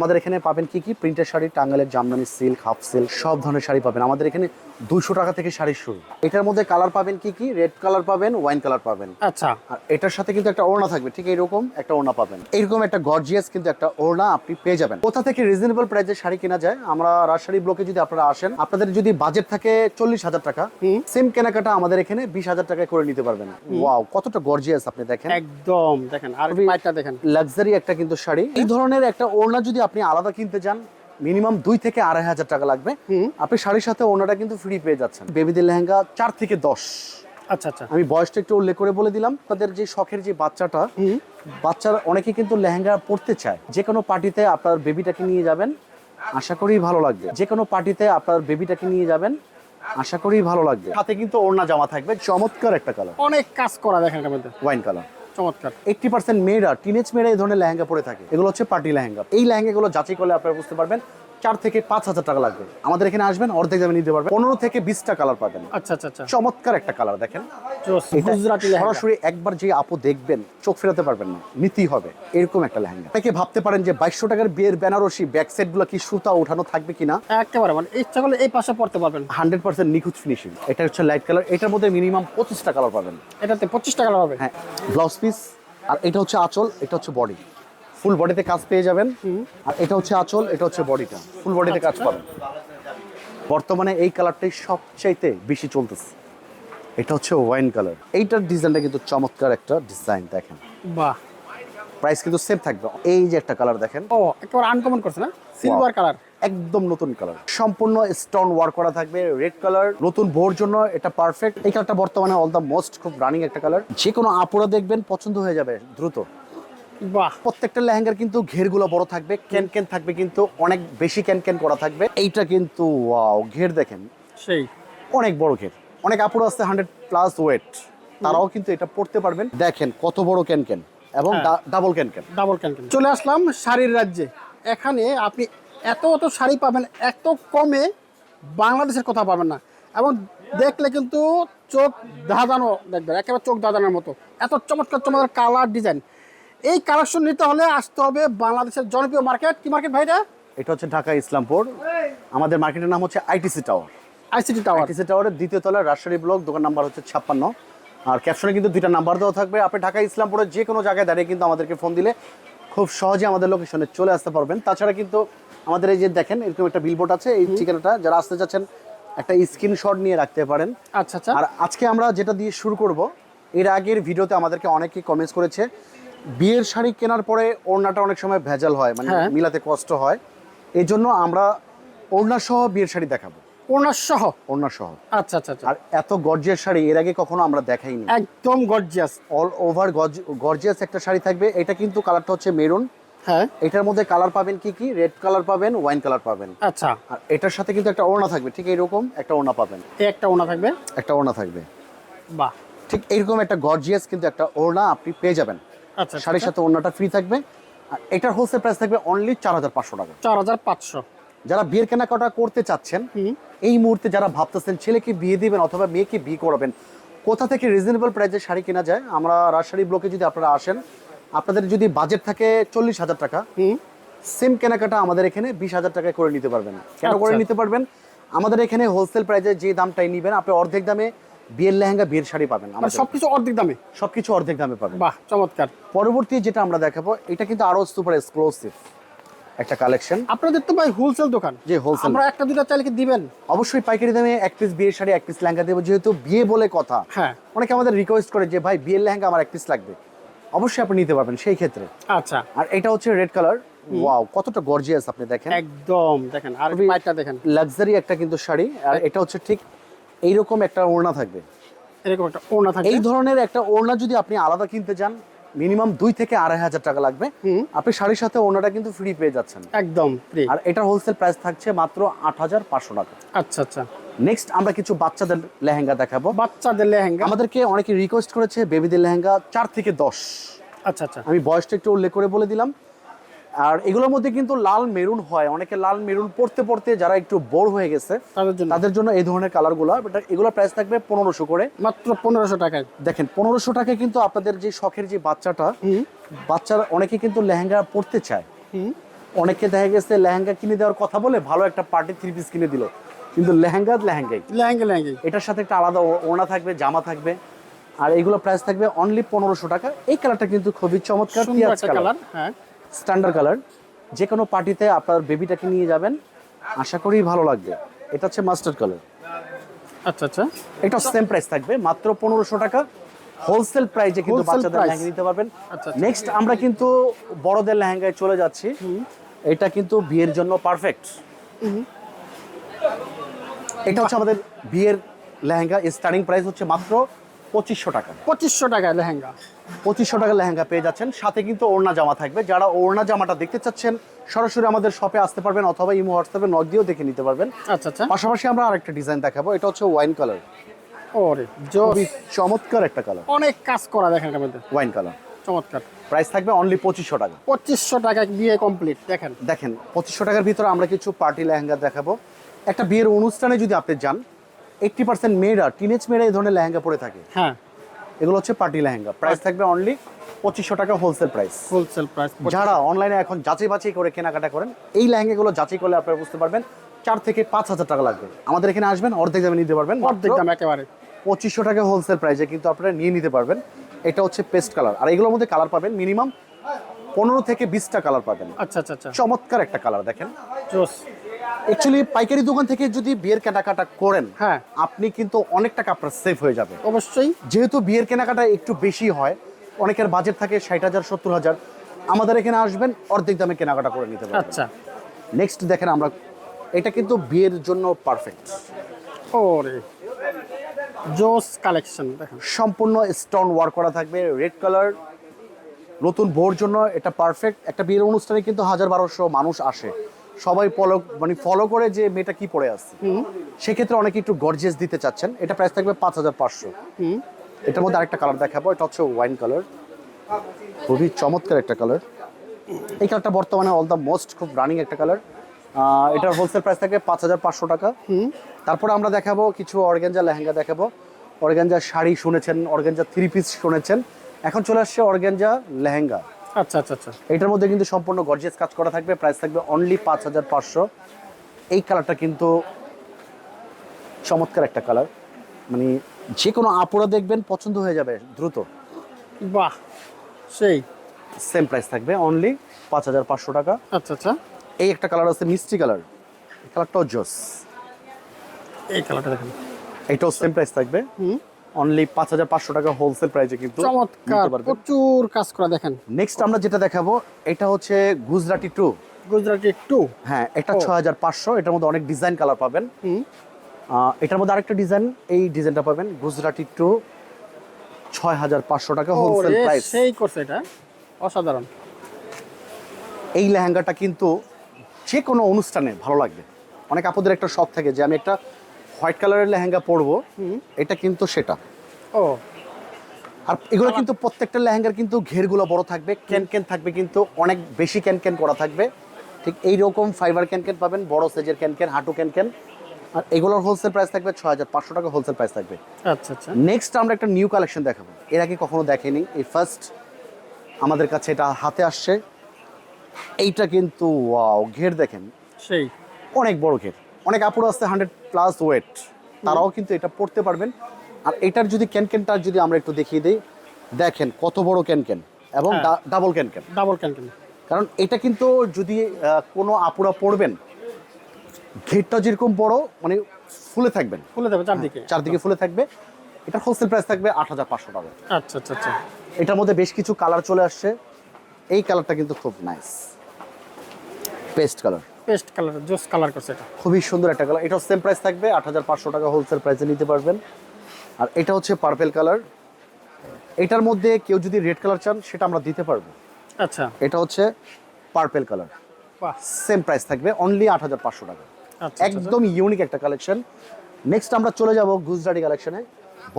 আমাদের এখানে পাবেন কি কি? প্রিন্টের শাড়ি টাঙ্গালের জামদানি সিল্ক হাফ সিল্ক সব ধরনের শাড়ি পাবেন। আমাদের এখানে দুশো টাকা থেকে শাড়ি শুরু। এটার মধ্যে কালার পাবেন কি কি? রেড কালার পাবেন ওয়াইন কালার পাবেন। আচ্ছা। আর এটার সাথে কিন্তু একটা ওড়না থাকবে ঠিক এইরকম একটা ওড়না পাবেন। এইরকম একটা গর্জিয়াস কিন্তু একটা ওড়না আপনি পেয়ে যাবেন। কোথা থেকে রিজনেবল প্রাইসে শাড়ি কেনা যায়? আমরা রাজশাড়ি ব্লকে যদি আপনারা আসেন আপনাদের যদি বাজেট থাকে চল্লিশ হাজার টাকা সেম কেনাকাটা আমাদের এখানে বিশ হাজার টাকায় করে নিতে পারবেন। ওয়াও কতটা গর্জিয়াস আপনি দেখেন। একদম দেখেন আর দেখেন। লাক্সারি একটা কিন্তু শাড়ি। এই ধরনের একটা ওড়না যদি আপনি আলাদা কিনতে যান মিনিমাম দুই থেকে আড়াই হাজার টাকা লাগবে। আপনি শাড়ির সাথে ওড়নাটা কিন্তু ফ্রি পেয়ে যাচ্ছেন। বেবিদের লেহেঙ্গা চার থেকে দশ। আচ্ছা আচ্ছা। আমি বয়সটা একটু উল্লেখ করে বলে দিলাম তাদের যে শখের যে বাচ্চাটা বাচ্চারা অনেকে কিন্তু লেহেঙ্গা পরতে চায়। যে কোনো পার্টিতে আপনার বেবিটাকে নিয়ে যাবেন আশা করি ভালো লাগবে। যে কোনো পার্টিতে আপনার বেবিটাকে নিয়ে যাবেন আশা করি ভালো লাগবে। হাতে কিন্তু ওড়না জামা থাকবে চমৎকার একটা কালার অনেক কাজ করা দেখেন মধ্যে। ওয়াইন কালার চমৎকার। এইটটি পার্সেন্ট মেয়েরা টিনেজ মেয়েরা এই ধরনের লেহেঙ্গা পরে থাকে। এগুলো হচ্ছে পার্টি লেহেঙ্গা। এই লেহেঙ্গাগুলো যাচাই করলে আপনারা বুঝতে পারবেন চার থেকে পাঁচ হাজার টাকা লাগবে। আমাদের এখানে আসবেন অর্ধেক দামে নিতে পারবেন। পনেরো থেকে বিশটা কালার পাবেন। আচ্ছা আচ্ছা আচ্ছা। চমৎকার একটা কালার দেখেন। সরাসরি একবার যে আপু দেখবেন চোখ ফেরাতে পারবেন না। নিতেই হবে। এরকম একটা লেহেঙ্গা। তাকে ভাবতে পারেন যে বাইশশো টাকার বিয়ের বেনারসি ব্যাক সেটগুলো কি সুতা ওঠানো থাকবে কিনা? একেবারে মানে ইচ্ছা করলে এই পাশে পড়তে পারবেন। হান্ড্রেড পার্সেন্ট নিখুঁত ফিনিশিং এটা হচ্ছে লাইট কালার এটার মধ্যে মিনিমাম পঁচিশটা কালার পাবেন। এটাতে পঁচিশ টাকা হবে। হ্যাঁ ব্লাউজ পিস আর এটা হচ্ছে আঁচল এটা হচ্ছে বডি ফুল বডিতে কাজ পেয়ে যাবেন। আর এটা হচ্ছে আঁচল এটা হচ্ছে বডিটা ফুল বডিতে কাজ পাবেন। বর্তমানে এই কালারটাই সবচাইতে বেশি চলতেছে। এটা হচ্ছে ওয়াইন কালার এইটার ডিজাইনটা কিন্তু চমৎকার একটা ডিজাইন দেখেন। বাহ। প্রাইস কিন্তু সেম থাকবে। এই যে একটা কালার দেখেন। ও একেবারে আনকমন করছে না? সিলভার কালার একদম নতুন কালার সম্পূর্ণ স্টোন ওয়ার্ক করা থাকবে রেড কালার নতুন বোর জন্য এটা পারফেক্ট এই কালারটা বর্তমানে অল দ্য মোস্ট খুব রানিং একটা কালার যে কোনো আপুরা দেখবেন পছন্দ হয়ে যাবে দ্রুত। বাহ। প্রত্যেকটা লেহেঙ্গার কিন্তু ঘেরগুলো বড় থাকবে ক্যান ক্যান থাকবে কিন্তু অনেক বেশি ক্যান ক্যান করা থাকবে। এইটা কিন্তু ওয়াও ঘের দেখেন। সেই। অনেক বড় ঘের। অনেক আপুর আছে হান্ড্রেড প্লাস ওয়েট তারাও কিন্তু এটা পড়তে পারবেন। দেখেন কত বড় ক্যান ক্যান এবং। Double can can double can can চলে আসলাম শাড়ির রাজ্যে। এখানে আপনি এত এত শাড়ি পাবেন এত কমে বাংলাদেশের কথা পাবেন না। এবং দেখলে কিন্তু চোখ ধাঁধানো দেখবেন একেবারে চোখ ধাঁধানোর মতো। এত চমৎকার চমৎকার কালার ডিজাইন এই কালেকশন নিতে হলে আসতে হবে বাংলাদেশের জনপ্রিয় মার্কেট। কি মার্কেট ভাইটা এটা? হচ্ছে ঢাকা ইসলামপুর। আমাদের মার্কেটের নাম হচ্ছে ITC tower ICT tower ITC টাওয়ারের দ্বিতীয় তলায় রাজশাহী ব্লক দোকান নাম্বার হচ্ছে ছাপ্পান্ন। আর ক্যাপশনে কিন্তু দুইটা নাম্বার দেওয়া থাকবে। আপনি ঢাকা ইসলামপুরের যে কোনো জায়গায় দাঁড়িয়ে কিন্তু আমাদেরকে ফোন দিলে খুব সহজে আমাদের লোকেশনে চলে আসতে পারবেন। তাছাড়া কিন্তু আমাদের এই যে দেখেন এরকম একটা বিলবোর্ড আছে এই ঠিকানাটা যারা আসতে চাচ্ছেন একটা স্ক্রিনশট নিয়ে রাখতে পারেন। আচ্ছা আচ্ছা। আর আজকে আমরা যেটা দিয়ে শুরু করব এর আগের ভিডিওতে আমাদেরকে অনেকেই কমেন্টস করেছে বিয়ের শাড়ি কেনার পরে ওড়নাটা অনেক সময় ভেজাল হয় মানে হ্যাঁ। মিলাতে কষ্ট হয়। এই জন্য আমরা ওড়না সহ বিয়ের শাড়ি দেখাবো। ওনার সহ ওড়না সহ আচ্ছা আচ্ছা আচ্ছা। আর এত গর্জিয়াস শাড়ি এর আগে কখনো আমরা দেখাইনি। একদম গর্জিয়াস। অল ওভার গর্জিয়াস একটা শাড়ি থাকবে। এটা কিন্তু কালারটা হচ্ছে মেরুন। হ্যাঁ। এটার মধ্যে কালার পাবেন কি কি? রেড কালার পাবেন ওয়াইন কালার পাবেন। আচ্ছা। আর এটার সাথে কিন্তু একটা ওড়না থাকবে। ঠিক এইরকম একটা ওড়না পাবেন। একটা ওনা থাকবে? একটা ওড়না থাকবে। বাহ। ঠিক এইরকম একটা গর্জিয়াস কিন্তু একটা ওড়না আপনি পেয়ে যাবেন। শাড়ির সাথে ওড়নাটা ফ্রি থাকবে। আর এটার হোলসেল প্রাইস থাকবে অনলি চার হাজার পাঁচশো টাকা। চার হাজার পাঁচশো। যারা বিয়ের কেনাকাটা করতে চাচ্ছেন এই মুহূর্তে যারা ভাবতেছেন ছেলেকে বিয়ে দিবেন অথবা মেয়েকে বিয়ে করাবেন কোথা থেকে রিজনেবল প্রাইসে শাড়ি কেনা যায়? আমরা রাজশাড়ি ব্লকে যদি আপনারা আসেন আপনাদের যদি বাজেট থাকে চল্লিশ হাজার টাকা। সেম কেনাকাটা আমাদের এখানে বিশ হাজার টাকায় করে নিতে পারবেন। কেন করে আচ্ছা। নিতে পারবেন? আমাদের এখানে হোলসেল প্রাইসে যে দামটাই নিবেন আপনি অর্ধেক দামে বিয়ের লেহেঙ্গা বিয়ের শাড়ি পাবেন মানে আমাদের। সবকিছু অর্ধেক দামে? সবকিছু অর্ধেক দামে পাবেন। বাহ চমৎকার। পরবর্তী যেটা আমরা দেখাবো এটা কিন্তু আরও সুপার এক্সক্লুসিভ একটা কালেকশন আপনাদের তো ভাই হোলসেল দোকান। যে wholesale। আমরা একটা দুটা চাইলে কি দিবেন? অবশ্যই পাইকারি দামে এক পিস বিয়ের শাড়ি এক পিস লেহেঙ্গা দেবো যেহেতু বিয়ে বলে কথা। হ্যাঁ। অনেকে আমাদের রিকোয়েস্ট করে যে ভাই বিয়ের লেহেঙ্গা আমার এক পিস লাগবে। অবশ্যই আপনি নিতে পারবেন সেই ক্ষেত্রে। আচ্ছা। আর এটা হচ্ছে রেড কালার ওয়াও কতটা গর্জিয়াস আপনি দেখেন। একদম দেখেন। আর পাইপটা দেখেন। লাক্সারি একটা কিন্তু শাড়ি। আর এটা হচ্ছে ঠিক এইরকম একটা ওড়না থাকবে। এরকম একটা ওনা থাকে এই ধরনের একটা ওড়না যদি আপনি আলাদা কিনতে যান মিনিমাম দুই থেকে আড়াই হাজার টাকা লাগবে। আপনি শাড়ির সাথে ওড়নাটা কিন্তু ফ্রি পেয়ে যাচ্ছেন। একদম ফ্রি আর এটার হোলসেল প্রাইস থাকছে মাত্র আট হাজার পাঁচশো টাকা। আচ্ছা আচ্ছা। নেক্সট আমরা কিছু বাচ্চাদের লেহেঙ্গা দেখাবো। বাচ্চাদের লেহেঙ্গা? আমাদেরকে অনেকে রিকোয়েস্ট করেছে বেবিদের লেহেঙ্গা চার থেকে দশ। আচ্ছা আচ্ছা। আমি বয়সটা একটু উল্লেখ করে বলে দিলাম। আর এগুলোর মধ্যে কিন্তু লাল মেরুন হয়। অনেকে লাল মেরুন পড়তে পড়তে যারা একটু বোর হয়ে গেছে তাদের জন্য। তাদের জন্য এই ধরনের কালারগুলো বাট এগুলোর প্রাইস থাকবে পনেরোশো করে। মাত্র পনেরোশো টাকায়। দেখেন পনেরোশো টাকায় কিন্তু আপনাদের যে শখের যে বাচ্চাটা বাচ্চার অনেকে কিন্তু লেহেঙ্গা পড়তে চায়। অনেকে দেখা গেছে লেহেঙ্গা কিনে দেওয়ার কথা বলে ভালো একটা পার্টি থ্রি পিস কিনে দিল। কিন্তু লেহেঙ্গা লেহেঙ্গাই। লেহেঙ্গা লেহেঙ্গি এটার সাথে একটা আলাদা ওড়না থাকবে জামা থাকবে। আর এইগুলো প্রাইস থাকবে অনলি পনেরোশো টাকা। এই কালারটা কিন্তু খুবই চমৎকার কালার কালার হ্যাঁ। স্ট্যান্ডার্ড কালার যে কোনো পার্টিতে আপনার বেবিটাকে নিয়ে যাবেন আশা করি ভালো লাগবে। এটা হচ্ছে মাস্টার্ড কালার আচ্ছা আচ্ছা। এটা সেম প্রাইস থাকবে মাত্র পনেরোশো টাকা। হোলসেল প্রাইসে কিন্তু বাচ্চাদের লেহেঙ্গা নিতে পারবেন। আচ্ছা, আচ্ছা। নেক্সট আমরা কিন্তু বড়দের লেহেঙ্গায় চলে যাচ্ছি। এটা কিন্তু বিয়ের জন্য পারফেক্ট এটা হচ্ছে আমাদের বিয়ের লেহেঙ্গা স্টার্টিং প্রাইস হচ্ছে মাত্র পঁচিশশো টাকা। পঁচিশশো টাকায় লেহেঙ্গা। পঁচিশশো টাকা লেহেঙ্গা পেয়ে যাচ্ছেন। সাথে কিন্তু ওড়না জামা থাকবে। যারা ওড়না জামাটা দেখতে চাচ্ছেন সরাসরি আমাদের শপে আসতে পারবেন অথবা ইমো হোয়াটসঅ্যাপে নক দিয়েও দেখে নিতে পারবেন। আচ্ছা আচ্ছা। পাশাপাশি আমরা আরেকটা ডিজাইন দেখাবো। এটা হচ্ছে ওয়াইন কালার ওরে খুবই চমৎকার একটা কালার অনেক কাজ করা দেখেন এটার মধ্যে। ওয়াইন কালার চমৎকার। প্রাইস থাকবে অনলি পঁচিশশো টাকা। পঁচিশশো টাকা বিয়ে কমপ্লিট দেখেন। দেখেন পঁচিশশো টাকার ভিতরে আমরা কিছু পার্টি লেহেঙ্গা দেখাবো। একটা বিয়ের অনুষ্ঠানে যদি আপনি যান এইট্টি পার্সেন্ট মেয়েরা টিনেজ মেয়েরা এই ধরনের লেহেঙ্গা পরে থাকে। হ্যাঁ। এগুলো হচ্ছে পার্টি লেহেঙ্গা। প্রাইস থাকবে অনলি পঁচিশশো টাকা হোলসেল প্রাইস হোলসেল প্রাইস যারা অনলাইনে এখন যাচাই বাছাই করে কেনাকাটা করেন এই লেহেঙ্গাগুলো যাচাই করলে আপনারা বুঝতে পারবেন চার থেকে পাঁচ হাজার টাকা লাগবে। আমাদের এখানে আসবেন অর্ধেক দামে নিতে পারবেন অর্ধেক দাম একেবারে। পঁচিশশো টাকা হোলসেল প্রাইসে কিন্তু আপনারা নিয়ে নিতে পারবেন। এটা হচ্ছে পেস্ট কালার আর এগুলোর মধ্যে কালার পাবেন মিনিমাম পনেরো থেকে বিশটা কালার পাবেন। আচ্ছা আচ্ছা আচ্ছা। চমৎকার একটা কালার দেখেন। অ্যাকচুয়ালি পাইকারি দোকান থেকে যদি বিয়ের কেনাকাটা করেন হ্যাঁ। আপনি কিন্তু অনেক টাকা আপনার সেভ হয়ে যাবে। অবশ্যই। যেহেতু বিয়ের কেনাকাটা একটু বেশি হয় অনেকের বাজেট থাকে ষাট হাজার সত্তর হাজার। আমাদের এখানে আসবেন অর্ধেক দামে কেনাকাটা করে নিতে পারবেন। আচ্ছা। নেক্সট দেখেন আমরা এটা কিন্তু বিয়ের জন্য পারফেক্ট ওরে। জোস কালেকশন দেখেন। সম্পূর্ণ স্টোন ওয়ার্ক করা থাকবে রেড কালার নতুন বউর জন্য এটা পারফেক্ট একটা বিয়ের অনুষ্ঠানে কিন্তু হাজার বারোশো মানুষ আসে। সবাই ফলো মানে ফলো করে যে মেয়েটা কি পরে আসছে সেক্ষেত্রে অনেকে একটু গর্জেস দিতে চাচ্ছেন। এটা প্রাইস থাকবে পাঁচ হাজার পাঁচশো। হুম। এটার মধ্যে আরেকটা কালার দেখাবো। এটা হচ্ছে ওয়াইন কালার খুবই চমৎকার একটা কালার এই কালারটা বর্তমানে অল দ্য মোস্ট খুব রানিং একটা কালার এটার হোলসেল প্রাইস থাকবে পাঁচ হাজার পাঁচশো টাকা। তারপরে আমরা দেখাবো কিছু অর্গেঞ্জা লেহেঙ্গা দেখাবো। অর্গেঞ্জা শাড়ি শুনেছেন অর্গেঞ্জা থ্রি পিস শুনেছেন। এখন চলে আসছে অর্গেঞ্জা লেহেঙ্গা। আচ্ছা আচ্ছা আচ্ছা। এটার মধ্যে কিন্তু সম্পূর্ণ গর্জিয়াস কাজ করা থাকবে। প্রাইস থাকবে অনলি পাঁচ হাজার পাঁচশো। এই কালারটা কিন্তু চমৎকার একটা কালার মানে যে কোনো আপুরা দেখবেন পছন্দ হয়ে যাবে দ্রুত। বাহ সেই। সেম প্রাইস থাকবে অনলি পাঁচ হাজার পাঁচশো টাকা। আচ্ছা আচ্ছা। এই একটা কালার আছে মিষ্টি কালার কালারটাও জোস এই কালারটা দেখেন। এটাও সেম প্রাইস থাকবে। হুম। অনলি পাঁচ হাজার পাঁচশো টাকা হোলসেল প্রাইসে কিন্তু চমৎকার প্রচুর কাজ করা দেখেন। নেক্সট আমরা যেটা দেখাবো এটা হচ্ছে গুজরাটি টু গুজরাটি একটু হ্যাঁ এটা ও। ছয় হাজার পাঁচশো এটার মধ্যে অনেক ডিজাইন কালার পাবেন। এটার মধ্যে আরেকটা ডিজাইন এই ডিজাইনটা পাবেন গুজরাটি টু ছয় হাজার পাঁচশো টাকা হোলসেল প্রাইস সেই করছে এটা। অসাধারণ। এই লেহেঙ্গাটা কিন্তু যে কোনো অনুষ্ঠানে ভালো লাগবে। অনেক আপুদের একটা শখ থাকে যে আমি একটা হোয়াইট কালারের লেহেঙ্গা পরবো এটা কিন্তু সেটা। ও। আর এগুলো কিন্তু প্রত্যেকটা লেহেঙ্গার কিন্তু ঘেরগুলো বড় থাকবে ক্যান ক্যান থাকবে কিন্তু অনেক বেশি ক্যান ক্যান করা থাকবে। ঠিক এই রকম ফাইবার ক্যান ক্যান পাবেন বড় সাইজের ক্যান ক্যান হাঁটু ক্যান ক্যান আর এগুলোর হোলসেল প্রাইস থাকবে ছ হাজার পাঁচশো টাকা হোলসেল প্রাইস থাকবে। আচ্ছা আচ্ছা। নেক্সট আমরা একটা নিউ কালেকশন দেখাবো। এর আগে কখনো দেখেনি। এই ফার্স্ট আমাদের কাছে এটা হাতে আসছে। এইটা কিন্তু ওয়াও ঘের দেখেন। সেই। অনেক বড় ঘের। অনেক আপুর আছে হান্ড্রেড প্লাস ওয়েট তারাও কিন্তু এটা পড়তে পারবেন। আর এটার যদি ক্যানক্যানটা যদি আমরা একটু দেখিয়ে দিই দেখেন কত বড় ক্যানক্যান এবং হ্যাঁ। ডাবল ক্যানক্যান ডাবল ক্যান্টিন কারণ এটা কিন্তু যদি কোনো আপুরা পড়বেন ঘেরটা যেরকম বড় মানে ফুলে থাকবেন খুলে থাকবে চারদিকে। চারদিকে ফুলে থাকবে। এটা হোলসেল প্রাইস থাকবে আট হাজার পাঁচশো টাকা। আচ্ছা আচ্ছা আচ্ছা। এটার মধ্যে বেশ কিছু কালার চলে আসছে। এই কালারটা কিন্তু খুব nice paste colour paste colour জোস কালার করছে এটা। খুবই সুন্দর একটা কালার। এটাও সেম প্রাইস থাকবে আট হাজার পাঁচশো টাকা হোলসেল প্রাইসে নিতে পারবেন। আর এটা হচ্ছে পার্পেল কালার এটার মধ্যে কেউ যদি রেড কালার চান সেটা আমরা দিতে পারব। আচ্ছা। এটা হচ্ছে পার্পেল কালার সেম প্রাইস থাকবে অনলি আট হাজার পাঁচশো টাকা। আচ্ছা আচ্ছা, একদম ইউনিক একটা কালেকশন নেক্সট আমরা চলে যাব গুজরাটি কালেকশনে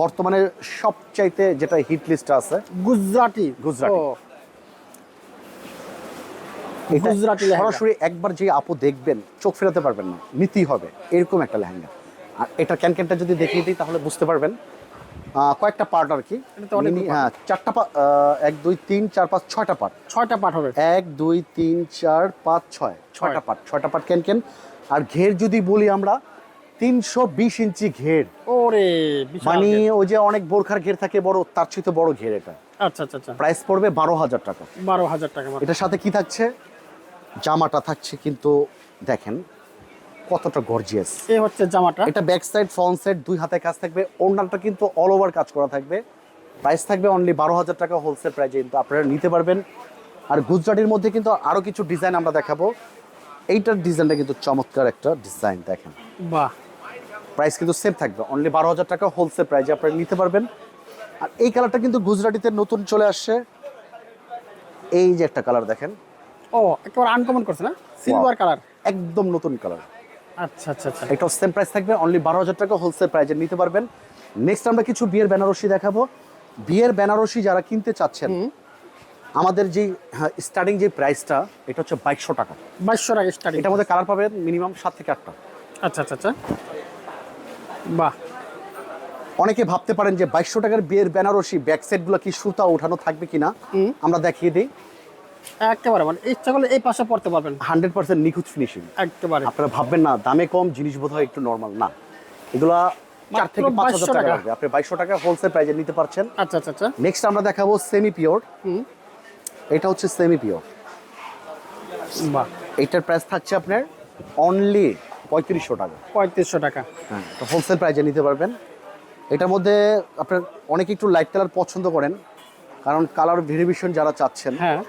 বর্তমানে সবচাইতে যেটা হিট লিস্টে আছে গুজরাটি? গুজরাটি। গুজরাটি। সরাসরি একবার যে আপু দেখবেন চোখ ফেরাতে পারবেন না। নীতি হবে। এরকম একটা লেহেঙ্গা। আর এটা ক্যানক্যানটা যদি দেখিয়ে দিই তাহলে বুঝতে পারবেন। কয়েকটা পার্ট আর কি। হ্যাঁ চারটা এক দুই তিন চার পাঁচ ছয়টা পার্ট। ছয়টা পার্ট হবে। এক দুই তিন চার পাঁচ ছয়। ছয়টা পার্ট। ছয়টা পার্ট কেন কেন আর ঘের যদি বলি আমরা তিনশো বিশ ইঞ্চি ঘের। ওরে মানে ওই যে অনেক বোরখার ঘের থাকে বড় তার চেয়ে তো বড় ঘের এটা। আচ্ছা আচ্ছা আচ্ছা। প্রাইস পড়বে বারো হাজার টাকা। বারো হাজার টাকা এটার সাথে কি থাকছে? জামাটা থাকছে কিন্তু দেখেন কতটা গর্জিয়াস এই হচ্ছে জামাটা। এটা ব্যাক সাইড ফ্রন্ট সাইড দুই হাতে কাজ থাকবে। ওড়নাটা কিন্তু অল ওভার কাজ করা থাকবে। প্রাইস থাকবে অনলি বারো হাজার টাকা হোলসেল প্রাইসে কিন্তু আপনারা নিতে পারবেন। আর গুজরাটির মধ্যে কিন্তু আরও কিছু ডিজাইন আমরা দেখাবো। এইটার ডিজাইনটা কিন্তু চমৎকার একটা ডিজাইন দেখেন। বাহ। প্রাইস কিন্তু সেম থাকবে অনলি বারো হাজার টাকা হোলসেল প্রাইসে আপনারা নিতে পারবেন। আর এই কালারটা কিন্তু গুজরাটিতে নতুন চলে আসছে। এই যে একটা কালার দেখেন। ও একেবারে আনকমন করছে না? সিলভার কালার একদম নতুন কালার আচ্ছা আচ্ছা আচ্ছা। এটাও সেম প্রাইস থাকবে অনলি বারো হাজার টাকা হোলসেল প্রাইজে নিতে পারবেন। নেক্সট আমরা কিছু বিয়ের বেনারসি দেখাবো। বিয়ের বেনারসি যারা কিনতে চাচ্ছেন আমাদের যে স্টার্টিং যে প্রাইসটা এটা হচ্ছে বাইশশো টাকা। বাইশশো টাকা স্টার্টিং এটার মধ্যে কালার পাবেন মিনিমাম সাত থেকে আটটা। আচ্ছা আচ্ছা আচ্ছা। বাহ। অনেকে ভাবতে পারেন যে বাইশশো টাকার বিয়ের বেনারসি ব্যাক সেটগুলো কি সুতা ওঠানো থাকবে কিনা? আমরা দেখিয়ে দিই। একেবারে মানে ইচ্ছা করলে এই পাশে পড়তে পারবেন। হান্ড্রেড পার্সেন্ট নিখুঁত ফিনিশিং একেবারে। আপনারা ভাববেন না দামে কম জিনিস বোধ হয় একটু নর্মাল না। এগুলা চার থেকে পাঁচ হাজার টাকা। লাগবে। আপনি বাইশশো টাকা হোলসেল প্রাইজে নিতে পারছেন। আচ্ছা আচ্ছা আচ্ছা। নেক্সট আমরা দেখাবো সেমি পিওর এটা হচ্ছে সেমি পিওর বাহ। এটার প্রাইস থাকছে আপনার অনলি পঁয়ত্রিশশো টাকা। পঁয়ত্রিশশো টাকা। হ্যাঁ তো হোলসেল প্রাইজে নিতে পারবেন। এটার মধ্যে আপনার অনেকে একটু লাইট কালার পছন্দ করেন। কারণ কালার ভেরিয়েশন যারা চাচ্ছেন হ্যাঁ।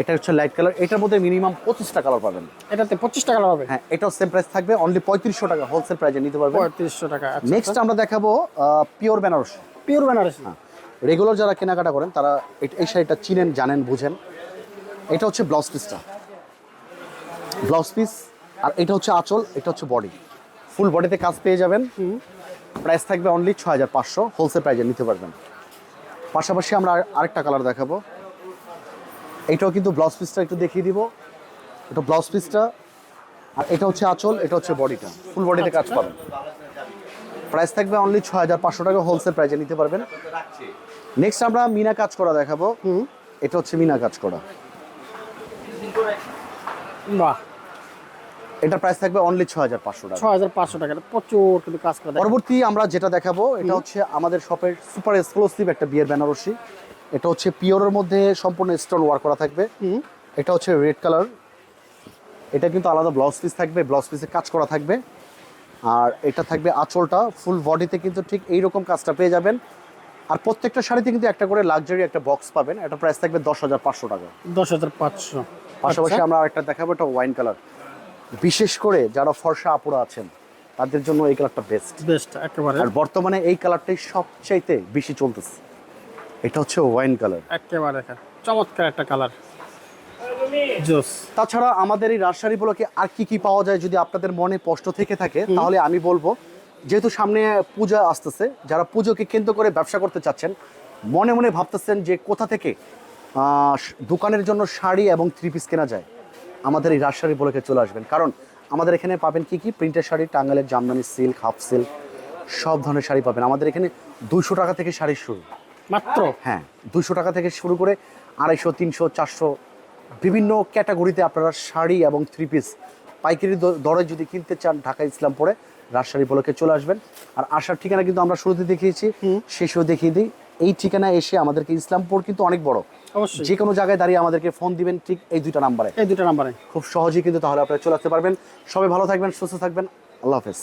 এটা হচ্ছে লাইট কালার এটার মধ্যে মিনিমাম পঁচিশটা কালার পাবেন। এটাতে পঁচিশ টাকা হবে? হ্যাঁ এটাও সেম প্রাইস থাকবে অনলি পঁয়ত্রিশশো টাকা হোলসেল প্রাইজে নিতে পারবেন। পঁয়ত্রিশশো টাকা আচ্ছা নেক্সট আমরা দেখাবো pure Banarasi pure Banaras Banarasi regular যারা কেনাকাটা করেন তারা এই শাড়িটা চিনেন জানেন বুঝেন। এটা হচ্ছে ব্লাউজ পিসটা ব্লাউজ পিস আর এটা হচ্ছে আঁচল এটা হচ্ছে বডি ফুল বডিতে কাজ পেয়ে যাবেন। প্রাইস থাকবে অনলি ছ হাজার পাঁচশো হোলসেল প্রাইজে নিতে পারবেন। পাশাপাশি আমরা আরেকটা কালার দেখাবো। এটাও কিন্তু ব্লাউজ পিসটা একটু দেখিয়ে দিব। এটা ব্লাউজ পিসটা আর এটা হচ্ছে আঁচল এটা হচ্ছে বডিটা। ফুল বডিতে কাজ পাবেন। প্রাইস থাকবে অনলি ছ হাজার পাঁচশো টাকা হোলসেল প্রাইজে নিতে পারবেন। নেক্সট আমরা মিনা কাজ করা দেখাবো। হুম। এটা হচ্ছে মিনা কাজ করা। বাহ। এটা প্রাইস থাকবে অনলি ছ হাজার পাঁচশো টাকা। ছ হাজার পাঁচশো টাকা। প্রচুর কিন্তু কাজ করে। পরবর্তী আমরা যেটা দেখাবো এটা হচ্ছে আমাদের শপের সুপার এক্সক্লুসিভ একটা বিয়ের বেনারসি। এটা হচ্ছে পিওরের মধ্যে সম্পূর্ণ স্টোন ওয়ার্ক করা থাকবে। এটা হচ্ছে রেড কালার এটা কিন্তু আলাদা ব্লাউজ পিস থাকবে ব্লাউজ পিসে কাজ করা থাকবে। আর এটা থাকবে আঁচলটা ফুল বডিতে কিন্তু ঠিক এইরকম কাজটা পেয়ে যাবেন। আর প্রত্যেকটা শাড়িতে কিন্তু একটা করে লাক্সারি একটা বক্স পাবেন। এটা প্রাইস থাকবে দশ হাজার পাঁচশো টাকা। দশ হাজার পাঁচশো। পাশাপাশি আমরা আরেকটা দেখাবো এটা ওয়াইন কালার বিশেষ করে যারা ফর্সা আপুরা আছেন তাদের জন্য এই কালারটা বেস্ট বেস্ট একেবারে। আর বর্তমানে এই কালারটাই সবচাইতে বেশি চলতেছে। এটা হচ্ছে ওয়াইন কালার একেবারে চমৎকার একটা কালার জোস। তাছাড়া আমাদের এই রাজশাহী ব্লকে আর কি কি পাওয়া যায় যদি আপনাদের মনে কষ্ট থেকে থাকে তাহলে আমি বলব যেহেতু সামনে পূজা আসতেছে যারা পুজোকে কেন্দ্র করে ব্যবসা করতে চাচ্ছেন মনে মনে ভাবতেছেন যে কোথা থেকে দোকানের জন্য শাড়ি এবং থ্রি পিস কেনা যায় আমাদের এই রাজশাহী ব্লকে চলে আসবেন। কারণ আমাদের এখানে পাবেন কি কি? প্রিন্টের শাড়ি টাঙ্গালের জামদানি সিল্ক হাফ সিল্ক সব ধরনের শাড়ি পাবেন। আমাদের এখানে দুশো টাকা থেকে শাড়ি শুরু। মাত্র হ্যাঁ দুশো টাকা থেকে শুরু করে আড়াইশো তিনশো চারশো বিভিন্ন ক্যাটাগরিতে আপনারা শাড়ি এবং থ্রি পিস পাইকারি দরে যদি কিনতে চান ঢাকা ইসলামপুরে রাজশাহী ব্লকে চলে আসবেন। আর আসার ঠিকানা কিন্তু আমরা শুরুতে দেখিয়েছি শেষেও দেখিয়ে দিই। এই ঠিকানায় এসে আমাদেরকে ইসলামপুর কিন্তু অনেক বড়। অবশ্যই। যে কোনো জায়গায় দাঁড়িয়ে আমাদেরকে ফোন দিবেন ঠিক এই দুইটা নাম্বারে। এই দুটো নাম্বারে। খুব সহজেই কিন্তু তাহলে আপনারা চলে আসতে পারবেন। সবাই ভালো থাকবেন সুস্থ থাকবেন। আল্লাহ হাফেজ।